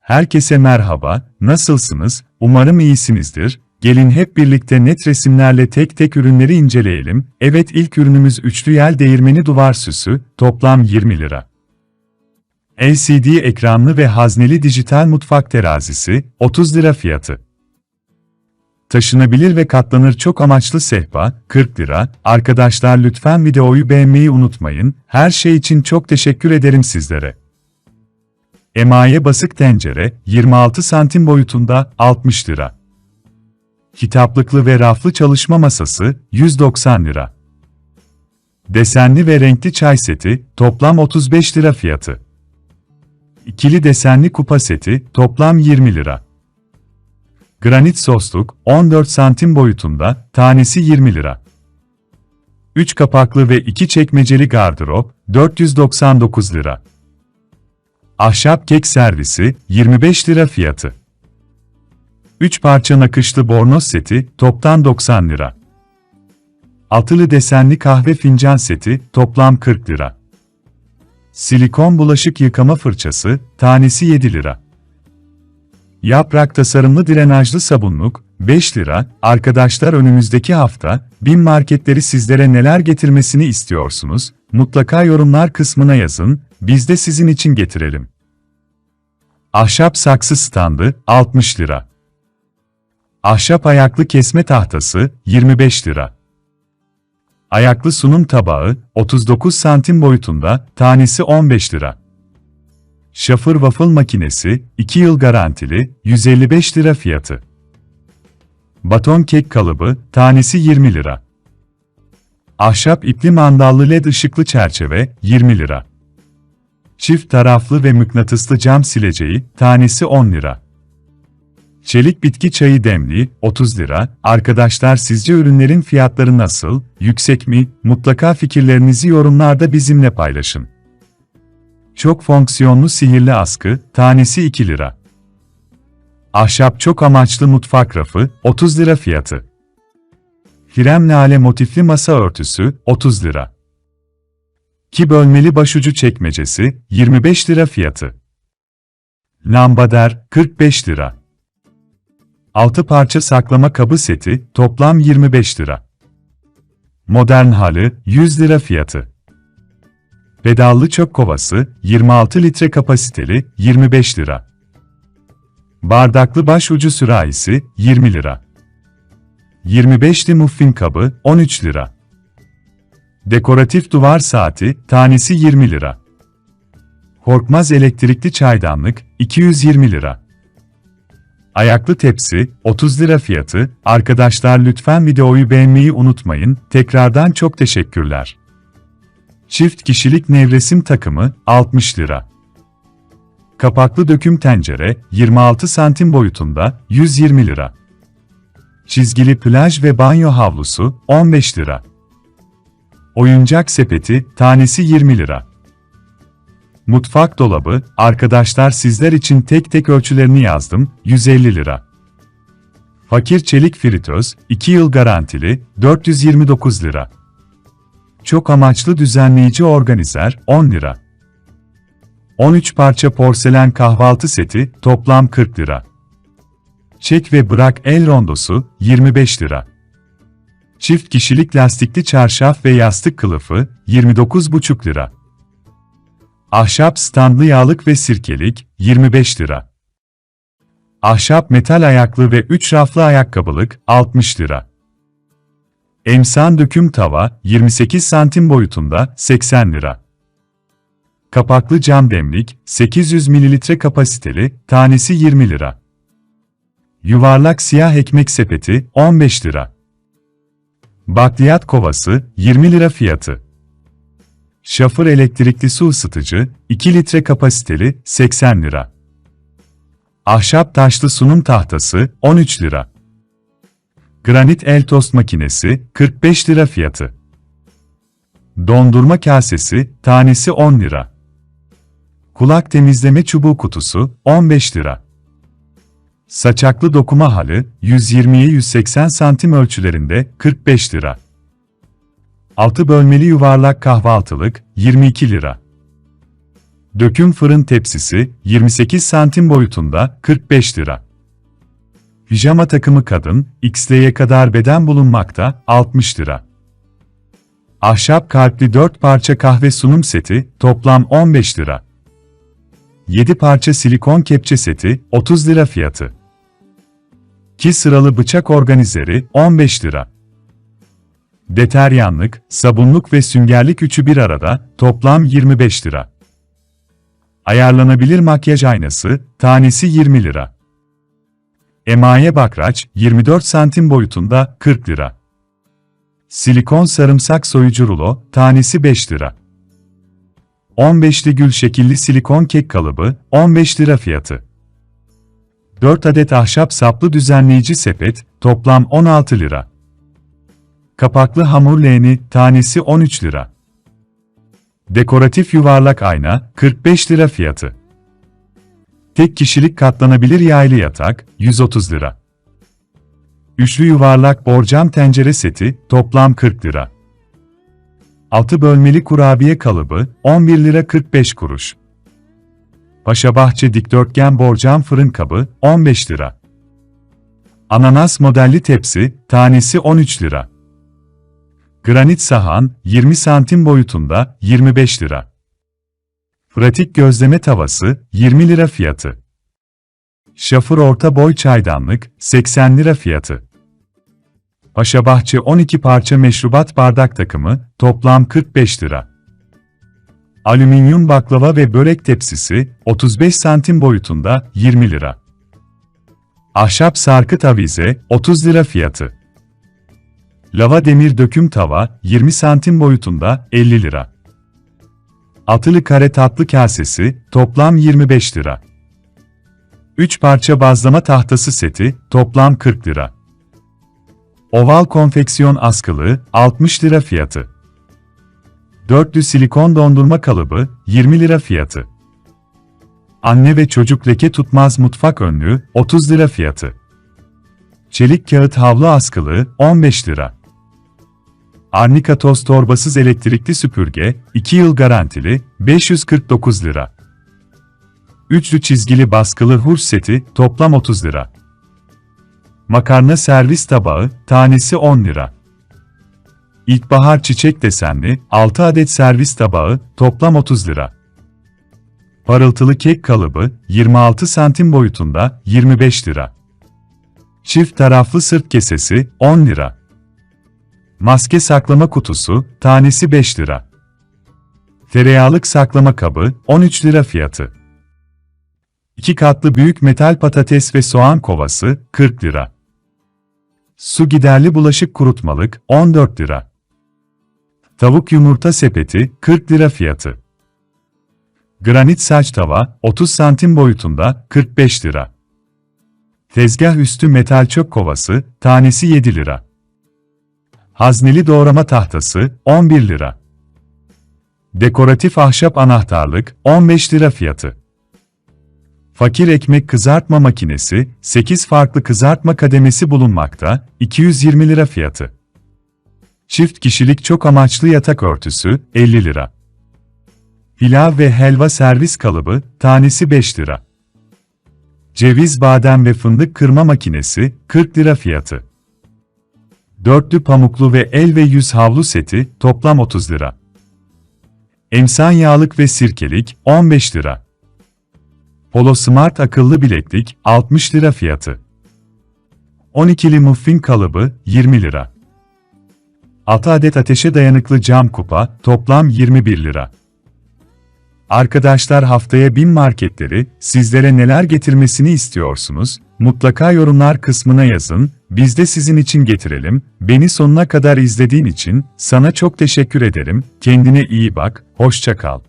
Herkese merhaba, nasılsınız? Umarım iyisinizdir. Gelin hep birlikte net resimlerle tek tek ürünleri inceleyelim. Evet ilk ürünümüz üçlü yel değirmeni duvar süsü, toplam 20 lira. LCD ekranlı ve hazneli dijital mutfak terazisi, 30 lira fiyatı. Taşınabilir ve katlanır çok amaçlı sehpa, 40 lira. Arkadaşlar lütfen videoyu beğenmeyi unutmayın. Her şey için çok teşekkür ederim sizlere. Emaye basık tencere, 26 santim boyutunda, 60 lira. Kitaplıklı ve raflı çalışma masası, 190 lira. Desenli ve renkli çay seti, toplam 35 lira fiyatı. İkili desenli kupa seti, toplam 20 lira. Granit sosluk, 14 santim boyutunda, tanesi 20 lira. 3 kapaklı ve 2 çekmeceli gardırop, 499 lira. Ahşap kek servisi, 25 lira fiyatı. 3 parça nakışlı bornoz seti, toptan 90 lira. Altılı desenli kahve fincan seti, toplam 40 lira. Silikon bulaşık yıkama fırçası, tanesi 7 lira. Yaprak tasarımlı drenajlı sabunluk, 5 lira. Arkadaşlar önümüzdeki hafta, bin marketleri sizlere neler getirmesini istiyorsunuz? Mutlaka yorumlar kısmına yazın, biz de sizin için getirelim. Ahşap saksı standı, 60 lira. Ahşap ayaklı kesme tahtası, 25 lira. Ayaklı sunum tabağı, 39 santim boyutunda, tanesi 15 lira. Şafır waffle makinesi, 2 yıl garantili, 155 lira fiyatı. Baton kek kalıbı, tanesi 20 lira. Ahşap ipli mandallı led ışıklı çerçeve, 20 lira. Çift taraflı ve mıknatıslı cam sileceği, tanesi 10 lira. Çelik bitki çayı demliği, 30 lira. Arkadaşlar sizce ürünlerin fiyatları nasıl, yüksek mi? Mutlaka fikirlerinizi yorumlarda bizimle paylaşın. Çok fonksiyonlu sihirli askı, tanesi 2 lira. Ahşap çok amaçlı mutfak rafı, 30 lira fiyatı. Krem lale motifli masa örtüsü, 30 lira. Ki bölmeli başucu çekmecesi, 25 lira fiyatı. Lambader, 45 lira. 6 parça saklama kabı seti, toplam 25 lira. Modern halı, 100 lira fiyatı. Pedallı çöp kovası, 26 litre kapasiteli, 25 lira. Bardaklı başucu sürahisi, 20 lira. 25'li muffin kabı, 13 lira. Dekoratif duvar saati, tanesi 20 lira. Korkmaz elektrikli çaydanlık, 220 lira. Ayaklı tepsi, 30 lira fiyatı. Arkadaşlar lütfen videoyu beğenmeyi unutmayın. Tekrardan çok teşekkürler. Çift kişilik nevresim takımı, 60 lira. Kapaklı döküm tencere, 26 santim boyutunda, 120 lira. Çizgili plaj ve banyo havlusu, 15 lira. Oyuncak sepeti, tanesi 20 lira. Mutfak dolabı, arkadaşlar sizler için tek tek ölçülerini yazdım, 150 lira. Fakir çelik fritöz, 2 yıl garantili, 429 lira. Çok amaçlı düzenleyici organizer, 10 lira. 13 parça porselen kahvaltı seti, toplam 40 lira. Çek ve bırak el rondosu, 25 lira. Çift kişilik lastikli çarşaf ve yastık kılıfı, 29,5 lira. Ahşap standlı yağlık ve sirkelik, 25 lira. Ahşap metal ayaklı ve 3 raflı ayakkabılık, 60 lira. Emsan döküm tava, 28 santim boyutunda, 80 lira. Kapaklı cam demlik, 800 mililitre kapasiteli, tanesi 20 lira. Yuvarlak siyah ekmek sepeti, 15 lira. Bakliyat kovası, 20 lira fiyatı. Şafır elektrikli su ısıtıcı, 2 litre kapasiteli, 80 lira. Ahşap taşlı sunum tahtası, 13 lira. Granit el tost makinesi, 45 lira fiyatı. Dondurma kasesi, tanesi 10 lira. Kulak temizleme çubuğu kutusu, 15 lira. Saçaklı dokuma halı, 120'ye 180 santim ölçülerinde, 45 lira. 6 bölmeli yuvarlak kahvaltılık, 22 lira. Döküm fırın tepsisi 28 santim boyutunda 45 lira. Pijama takımı kadın XL'ye kadar beden bulunmakta 60 lira. Ahşap kalpli 4 parça kahve sunum seti toplam 15 lira. 7 parça silikon kepçe seti 30 lira fiyatı. 2 sıralı bıçak organizeri 15 lira. Deteryanlık, sabunluk ve süngerlik üçü bir arada toplam 25 lira. Ayarlanabilir makyaj aynası tanesi 20 lira. Emaye bakraç 24 santim boyutunda 40 lira. Silikon sarımsak soyucu rulo tanesi 5 lira. 15'li gül şekilli silikon kek kalıbı 15 lira fiyatı. 4 adet ahşap saplı düzenleyici sepet toplam 16 lira. Kapaklı hamur leğeni tanesi 13 lira. Dekoratif yuvarlak ayna 45 lira fiyatı. Tek kişilik katlanabilir yaylı yatak 130 lira. Üçlü yuvarlak borcam tencere seti toplam 40 lira. 6 bölmeli kurabiye kalıbı 11 lira 45 kuruş. Paşabahçe dikdörtgen borcam fırın kabı 15 lira. Ananas modelli tepsi tanesi 13 lira. Granit sahan 20 santim boyutunda 25 lira. Pratik gözleme tavası 20 lira fiyatı. Şafır orta boy çaydanlık 80 lira fiyatı. Paşabahçe 12 parça meşrubat bardak takımı toplam 45 lira. Alüminyum baklava ve börek tepsisi 35 santim boyutunda 20 lira. Ahşap sarkıt avize 30 lira fiyatı. Lava demir döküm tava 20 santim boyutunda 50 lira. Atılı kare tatlı kasesi toplam 25 lira. 3 parça bazlama tahtası seti toplam 40 lira. Oval konfeksiyon askılı 60 lira fiyatı. Dörtlü silikon dondurma kalıbı 20 lira fiyatı. Anne ve çocuk leke tutmaz mutfak önlüğü 30 lira fiyatı. Çelik kağıt havlu askılı 15 lira. Arnika toz torbasız elektrikli süpürge 2 yıl garantili 549 lira. Üçlü çizgili baskılı hurç seti toplam 30 lira. Makarna servis tabağı tanesi 10 lira. İlkbahar çiçek desenli 6 adet servis tabağı toplam 30 lira. Parıltılı kek kalıbı 26 santim boyutunda 25 lira. Çift taraflı sırt kesesi 10 lira. Maske saklama kutusu tanesi 5 lira. Tereyağlık saklama kabı 13 lira fiyatı. 2 katlı büyük metal patates ve soğan kovası 40 lira. Su giderli bulaşık kurutmalık 14 lira. Tavuk yumurta sepeti 40 lira fiyatı. Granit saç tava 30 santim boyutunda 45 lira. Tezgah üstü metal çöp kovası tanesi 7 lira. Hazneli doğrama tahtası 11 lira. Dekoratif ahşap anahtarlık 15 lira fiyatı. Fakir ekmek kızartma makinesi 8 farklı kızartma kademesi bulunmakta 220 lira fiyatı. Çift kişilik çok amaçlı yatak örtüsü 50 lira. Pilav ve helva servis kalıbı tanesi 5 lira. Ceviz badem ve fındık kırma makinesi 40 lira fiyatı. Dörtlü pamuklu ve el ve yüz havlu seti toplam 30 lira. Emsan yağlık ve sirkelik 15 lira. Polo Smart akıllı bileklik 60 lira fiyatı. 12'li muffin kalıbı 20 lira. 6 adet ateşe dayanıklı cam kupa toplam 21 lira. Arkadaşlar haftaya bin marketleri sizlere neler getirmesini istiyorsunuz? Mutlaka yorumlar kısmına yazın. Biz de sizin için getirelim. Beni sonuna kadar izlediğin için sana çok teşekkür ederim. Kendine iyi bak. Hoşça kal.